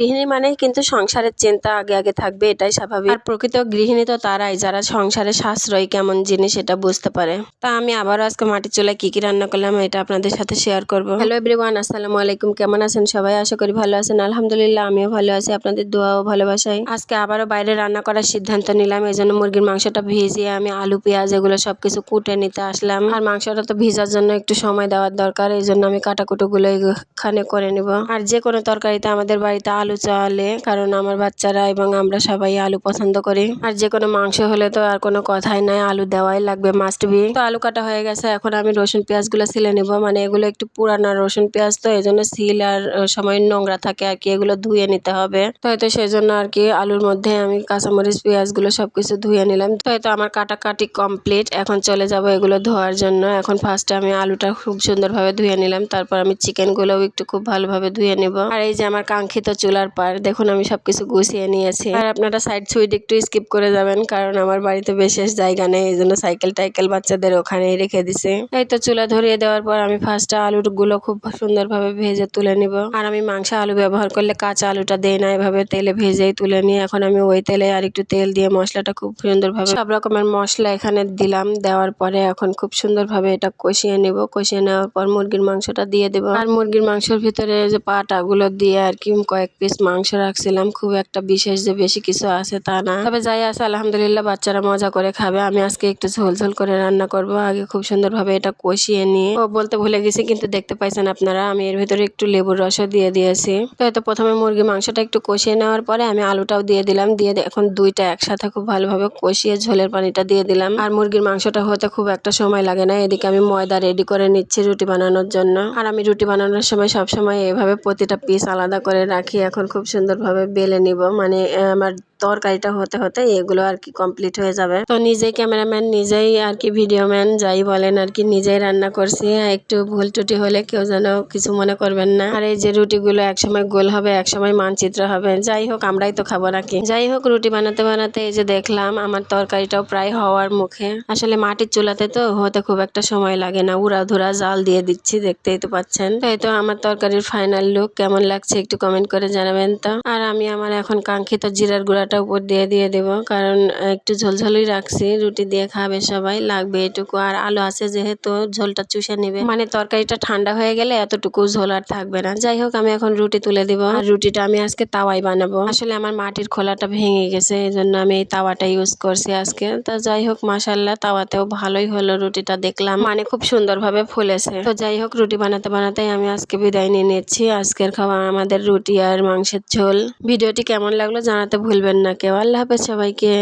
গৃহিণী মানে কিন্তু সংসারের চিন্তা আগে আগে থাকবে, এটাই স্বাভাবিক। আর প্রকৃত গৃহিণী তো তারাই, যারা সংসারে সাশ্রয় কেমন জিনিস এটা বুঝতে পারে। তা আমি আবারও আজকে মাটির চুলায় কি কি রান্না করলাম এটা আপনাদের সাথে শেয়ার করব। হ্যালো এভরিওয়ান আসসালামু আলাইকুম, কেমন আছেন সবাই? আশা করি ভালো আছেন। আলহামদুলিল্লাহ, আমিও ভালো আছি। আপনাদের দোয়া ও ভালোবাসাই আজকে আবারও বাইরে রান্না করার সিদ্ধান্ত নিলাম এই জন্য মুরগির মাংসটা ভিজিয়ে আমি আলু, পেঁয়াজ এগুলো সবকিছু কুটে নিতে আসলাম। আর মাংসটা তো ভিজার জন্য একটু সময় দেওয়ার দরকার এই জন্য আমি কাটাকুটোগুলো এখানে করে নিব। আর যে কোনো তরকারিতে আমাদের বাড়িতে আলু চলে, কারণ আমার বাচ্চারা এবং আমরা সবাই আলু পছন্দ করি। আর যে কোনো মাংস হলে তো আর কোনো কথাই নাই, আলু দেওয়াই লাগবে মাস্ট বি তো আলু কাটা হয়ে গেছে, এখন আমি রসুন পেঁয়াজগুলো সিলে নিব। মানে এগুলো একটু পুরানো রসুন পেঁয়াজ, তো এই জন্য সিল আর সময় নোংরা থাকে আর কি, এগুলো ধুয়ে নিতে হবে। তো হয়তো সেই জন্য আর কি আলুর মধ্যে আমি কাঁচামরিচ, পেঁয়াজগুলো সব কিছু ধুয়ে নিলাম। তো হয়তো আমার কাটাকাটি কমপ্লিট এখন চলে যাব এগুলো ধোয়ার জন্য। এখন ফার্স্টে আমি আলুটা খুব সুন্দরভাবে ধুয়ে নিলাম, তারপর আমি চিকেনগুলোও একটু খুব ভালোভাবে ধুয়ে নেব। আর এই যে আমার কাঙ্ক্ষিত চুলার পার। দেখুন, আমি সবকিছু গুছিয়ে নিয়েছি। আর আপনারা সাইড সুইড একটু স্কিপ করে যাবেন, কারণ আমার বাড়িতে বিশেষ জায়গা নেই, এই জন্য সাইকেল টাইকেল বাচ্চাদের ওখানেই রেখে দিছে। এই তো চুলা ধরিয়ে দেওয়ার পর আমি ফার্স্টে আলুরগুলো খুব সুন্দরভাবে ভেজে তুলে নিব। আর আমি মাংস আলু ব্যবহার করলে কাঁচা আলুটা দেই না, এভাবে তেলে ভেজেই তুলে নিয়ে এখন আমি ওই তেলে আর একটু তেল দিয়ে মশলাটা খুব সুন্দরভাবে সব রকমের মশলা এখানে দিলাম, দেওয়ার পরে এখন খুব সুন্দরভাবে এটা কষিয়ে নিব। কষিয়ে নেওয়ার পর মুরগির মাংসটা দিয়ে দেবো। আর মুরগির মাংসের ভিতরে যে পাটাগুলো দিয়ে আর কি কয়েক পিস মাংস রাখছিলাম, খুব একটা বিশেষ যে বেশি কিছু আছে তা না। তবে যাই আছে, আলহামদুলিল্লাহ বাচ্চারা মজা করে খাবে। আমি আজকে একটু ঝোল ঝোল করে রান্না করব, আগে খুব সুন্দরভাবে এটা কষিয়ে নিয়ে। ও বলতে ভুলে গেছি, কিন্তু দেখতে পাইছেন আপনারা, আমি এর ভিতরে একটু লেবুর রসও দিয়ে দিয়েছি। তো এত প্রথমে মুরগি মাংসটা একটু কষিয়ে নেওয়ার পরে আমি আলুটাও দিয়ে দিলাম। দিয়ে এখন দুইটা একসাথে খুব ভালোভাবে কষিয়ে ঝোলের পানিটা দিয়ে দিলাম। আর মুরগির মাংসটা হতে খুব একটা সময় লাগে না। এদিকে আমি ময়দা রেডি করে নিচ্ছি রুটি বানানোর জন্য। আর আমি রুটি বানানোর সময় সবসময় এভাবে প্রতিটা পিস আলাদা করে রাখি। এখন খুব সুন্দরভাবে বেলে নিব। মানে আমার তরকারিটা হতে হতে এগুলো আর কি কমপ্লিট হয়ে যাবে। তো নিজেই ক্যামেরাম্যান নিজেই আর কি ভিডিও ম্যান যাই বলেন আর কি, নিজেই রান্না করছি। একটু ভুল টুটি হলে কেউ যেন কিছু মনে করবেন না। আর এই যে রুটিগুলো একসময় গোল হবে, একসময় মানচিত্র হবে। যাই হোক, আমরাই তো খাব নাকি? যাই হোক, রুটি বানাতে বানাতে এই যে দেখলাম, আমার তরকারিটাও প্রায় হওয়ার মুখে। আসলে মাটির চুলাতে তো হতে খুব একটা সময় লাগে না। উড়া ধুরা জাল দিয়ে দিচ্ছি, দেখতেই তো পাচ্ছেন। তো এই তো আমার তরকারির ফাইনাল লুক কেমন লাগছে একটু কমেন্ট করে জানাবেন তো। আর আমি আমার এখন কাঙ্ক্ষিত জিরার গুঁড়াটা উপর দিয়ে দিয়ে দেবো। কারণ একটু ঝোলঝোলই রাখছি, রুটি দিয়ে খাবে সবাই, লাগবে এটুকু। আর আলু আছে যেহেতু, ঝোলটা চুষে নেবে। মানে তরকারিটা ঠান্ডা হয়ে গেলে এতটুকু ঝোল আর থাকবে না। যাই হোক, আমি এখন রুটি তুলে দিব। আর রুটিটা আমি আজকে তাওয়াই বানাবো। আসলে আমার মাটির খোলাটা ভেঙে গেছে এই জন্য আমি এই তাওয়াটা ইউজ করছি আজকে। তা যাই হোক মাসাল্লাহ তাওয়াতেও ভালোই হলো রুটিটা দেখলাম। মানে খুব সুন্দরভাবে ফুলেছে। তো যাই হোক, রুটি বানাতে বানাতেই আমি আজকে বিদায় নিয়ে নিচ্ছি। আজকের খাবার আমাদের রুটি আর মাংসের ঝোল। ভিডিওটি কেমন লাগল জানাতে ভুলবেন না কেউ আল্লাহ হাফেজ সবাইকে